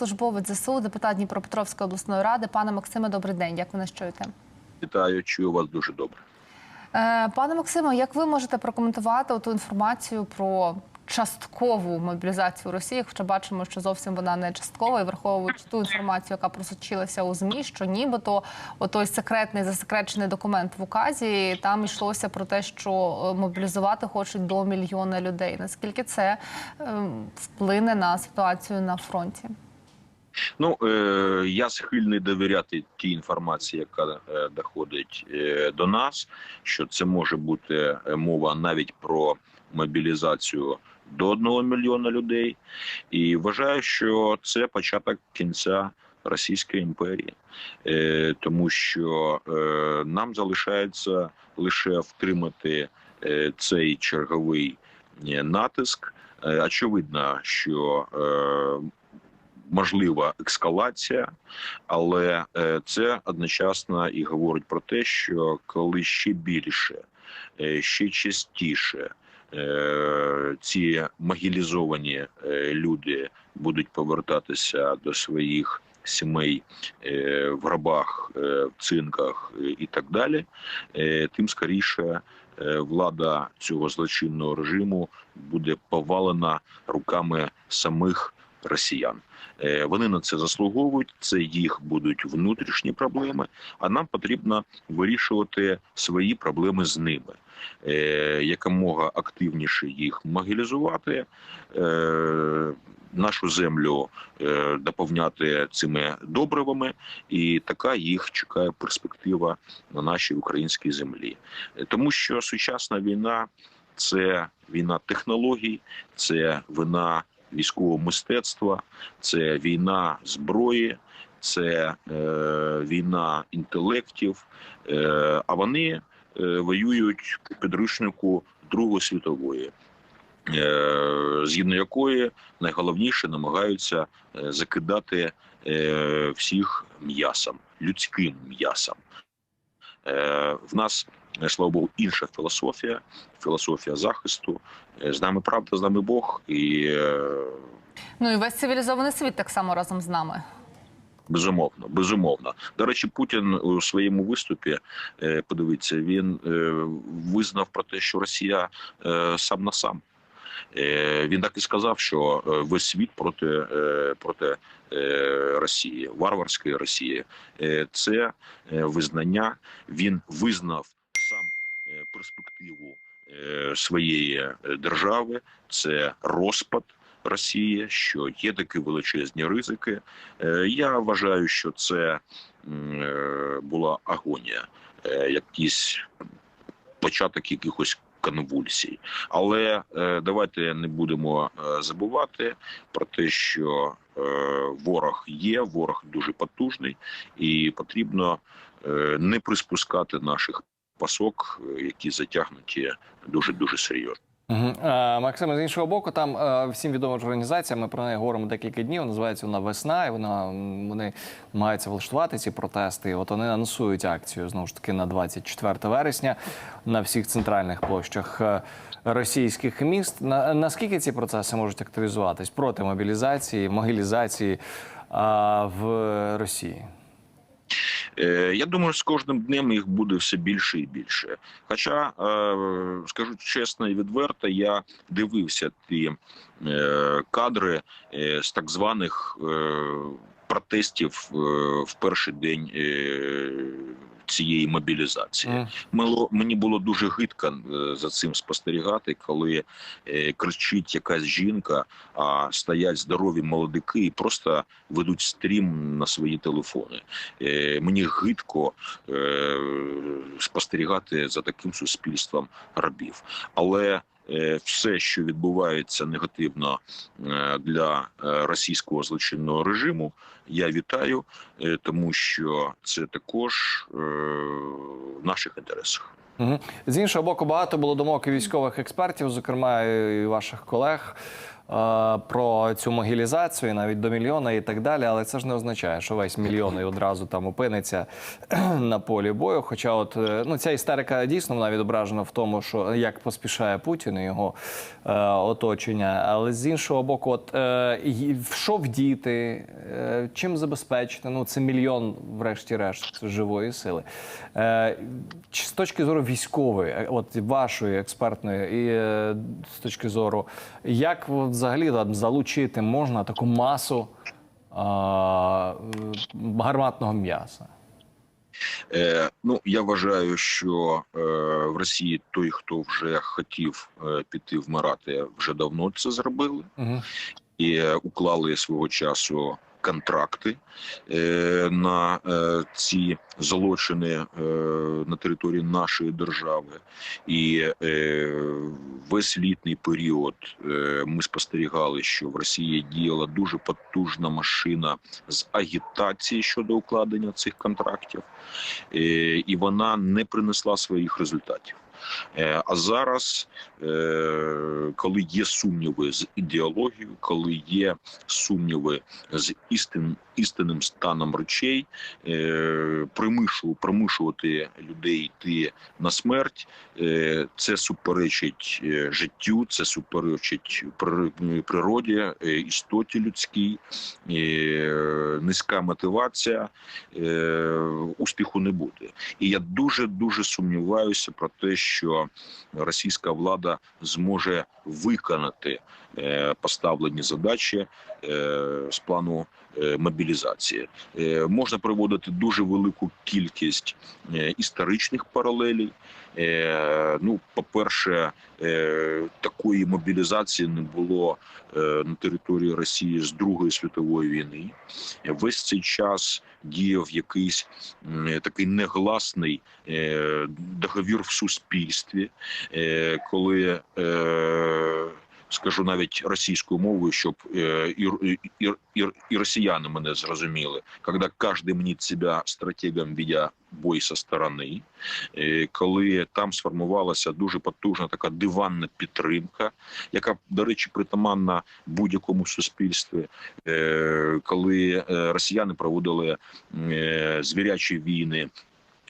Службовець ЗСУ, депутат Дніпропетровської обласної ради. Пане Максиме, добрий день. Як ви нас чуєте? Вітаю, чую вас дуже добре. Е, Пане Максиме, як ви можете прокоментувати ту інформацію про часткову мобілізацію Росії? Хоча бачимо, що зовсім вона не часткова, і враховуючи ту інформацію, яка просочилася у змі, що нібито отой секретний засекречений документ в указі там йшлося про те, що е, мобілізувати хочуть до мільйона людей. Наскільки це е, вплине на ситуацію на фронті? Ну е, я схильний довіряти тій інформації, яка е, доходить е, до нас, що це може бути е, мова навіть про мобілізацію до одного мільйона людей, і вважаю, що це початок кінця Російської імперії, е, тому що е, нам залишається лише втримати е, цей черговий натиск. Очевидно, що можлива ескалація, але е, це одночасно і говорить про те, що коли ще більше, е, ще частіше е, ці могілізовані люди будуть повертатися до своїх сімей в гробах, в цинках і так далі, тим скоріше влада цього злочинного режиму буде повалена руками самих росіян. Е, Вони на це заслуговують. Це їх будуть внутрішні проблеми. А нам потрібно вирішувати свої проблеми з ними. Е, Якомога активніше їх могілізувати, е, нашу землю доповняти цими добривами, і така їх чекає перспектива на нашій українській землі, тому що сучасна війна це війна технологій, це війна військового мистецтва, це війна зброї, це е, війна інтелектів. Е, а вони е, воюють по підручнику Другої світової, е, згідно якої найголовніше намагаються е, закидати всіх м'ясом, людським м'ясом. В нас, слава Богу, інша філософія, філософія захисту. Е, З нами правда, з нами Бог, і е, Ну і весь цивілізований світ так само разом з нами. безумовно, безумовно. До речі, Путін у своєму виступі е, подивіться, він визнав про те, що Росія сам на сам. Він так і сказав, що весь світ проти, проти Росії, варварської Росії. Це визнання. Він визнав перспективу е, своєї е, держави. Це розпад Росії, що є такі величезні ризики. Е, Я вважаю, що це е, була агонія, е, якийсь початок якихось конвульсій. Але е, давайте не будемо е, забувати про те, що е, ворог є, ворог дуже потужний, і потрібно е, не приспускати наших пасок, е, які затягнуті дуже дуже серйозно. Угу. Е, Максиме, з іншого боку, там е, всім відома ж організація. Ми про неї говоримо декілька днів. Називається вона весна, і вона вони намагаються влаштувати ці протести. От вони анонсують акцію знову ж таки на 24 вересня на всіх центральних площах російських міст. На, наскільки ці процеси можуть активізуватись проти мобілізації, могилізації а, в Росії? Е, Я думаю, з кожним днем їх буде все більше і більше. Хоча, е, скажу чесно і відверто, я дивився ті е, кадри з так званих протестів в перший день цієї мобілізації. Мгм. Мені було дуже гидко е, за цим спостерігати, коли е, кричить якась жінка, а стоять здорові молодики і просто ведуть стрім на свої телефони. Е, Мені гидко спостерігати за таким суспільством рабів. Але все, що відбувається негативно е, для е, російського злочинного режиму, я вітаю, е, тому що це також е, в наших інтересах. З іншого боку, багато було думок і військових експертів, зокрема і ваших колег. Про цю могілізацію, навіть до мільйона і так далі. Але це ж не означає, що весь мільйон і одразу там опиниться на полі бою. Хоча, от е, ну ця істерика дійсно вона відображена в тому, що як поспішає Путін і його е, оточення. Але з іншого боку, от е, що вдіти, е, чим забезпечити? Ну це мільйон, врешті-решт, живої сили. Е, з точки зору військової, е, от вашої експертної, і е, з точки зору, як взагалі там, залучити можна таку масу а, гарматного м'яса? Е, ну я вважаю, що е, в Росії той, хто вже хотів е, піти вмирати, вже давно це зробили. Угу. і уклали свого часу контракти е, на е, ці злочини е, на території нашої держави, і весь літній період ми спостерігали, що в Росії діяла дуже потужна машина з агітації щодо укладення цих контрактів, е, і вона не принесла своїх результатів. Е, А зараз, е, коли є сумніви з ідеологією, коли є сумніви з істин, істинним станом речей, е, примушувати людей йти на смерть, е, це суперечить е, життю, це суперечить природі, істоті людській, низька мотивація, успіху не буде. І я дуже дуже сумніваюся про те, що російська влада зможе виконати поставлені задачі е, з плану е, мобілізації. Е, Можна приводити дуже велику кількість е, історичних паралелей. Е, Ну, по-перше, е, такої мобілізації не було е, на території Росії з Другої світової війни. Весь цей час діяв якийсь такий негласний е, договір в суспільстві, е, коли е, скажу навіть російською мовою, щоб е, і, і, і, і росіяни мене зрозуміли, коли кожен мнить себе стратегом, ведя бой со сторони, е, коли там сформувалася дуже потужна така диванна підтримка, яка, до речі, притаманна будь-якому суспільстві, е, коли росіяни проводили звірячі війни.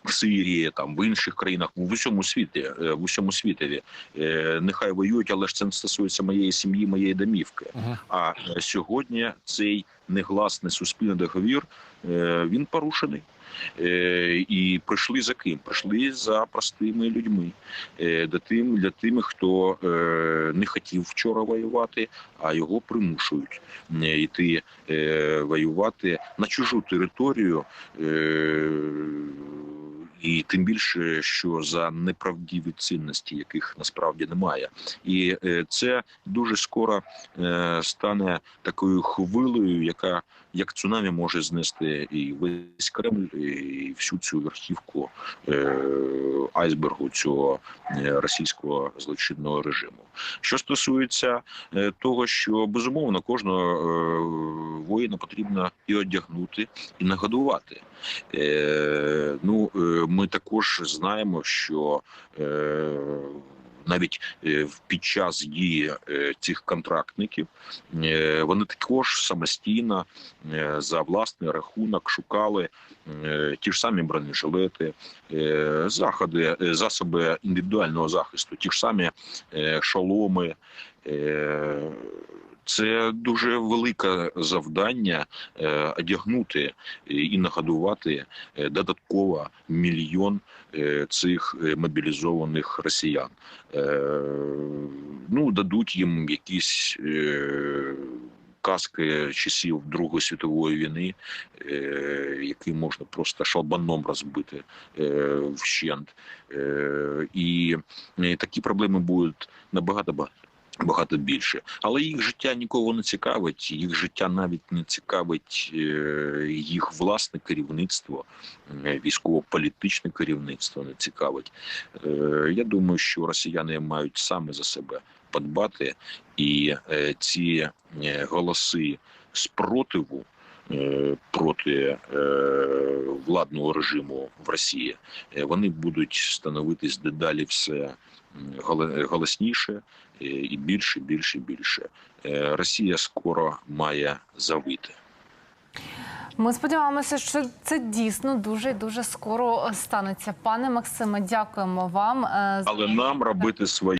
В Сирії, там в інших країнах, в усьому світі, е, в усьому світові Е, нехай воюють, але ж це не стосується моєї сім'ї, моєї домівки. А е, сьогодні цей негласний суспільний договір він порушений. І прийшли за ким? Прийшли за простими людьми, для тим для тими, хто не хотів вчора воювати, а його примушують йти воювати на чужу територію. І тим більше, що за неправдіві цінності, яких насправді немає, і е, це дуже скоро е, стане такою хвилею, яка як цунамі може знести і весь Кремль, і всю цю верхівку е, айсбергу цього е, російського злочинного режиму. Що стосується е, того, що безумовно кожного воїна потрібно і одягнути, і нагодувати. Ну, ми також знаємо, що навіть е, під час дії е, цих контрактників е, вони також самостійно за власний рахунок шукали ті ж самі бронежилети, заходи, засоби індивідуального захисту, ті ж самі шоломи. Це дуже велике завдання е, одягнути і нагодувати е, додатково мільйон е, цих мобілізованих росіян. Ну, дадуть їм якісь каски часів Другої світової війни, е, які можна просто шалбаном розбити е, вщент. Е, І такі проблеми будуть набагато багато. Багато більше, але їх життя нікого не цікавить. Їх життя навіть не цікавить е, їх власне керівництво, е, військово-політичне керівництво не цікавить. Е, Я думаю, що росіяни мають саме за себе подбати, і ці голоси спротиву проти е, владного режиму в Росії, е, вони будуть становитись дедалі все голосніше е, і більше, більше, більше. Е, Росія скоро має завити. Ми сподіваємося, що це дійсно дуже дуже скоро станеться. Пане Максиме, дякуємо вам. е, Але нам робити своє.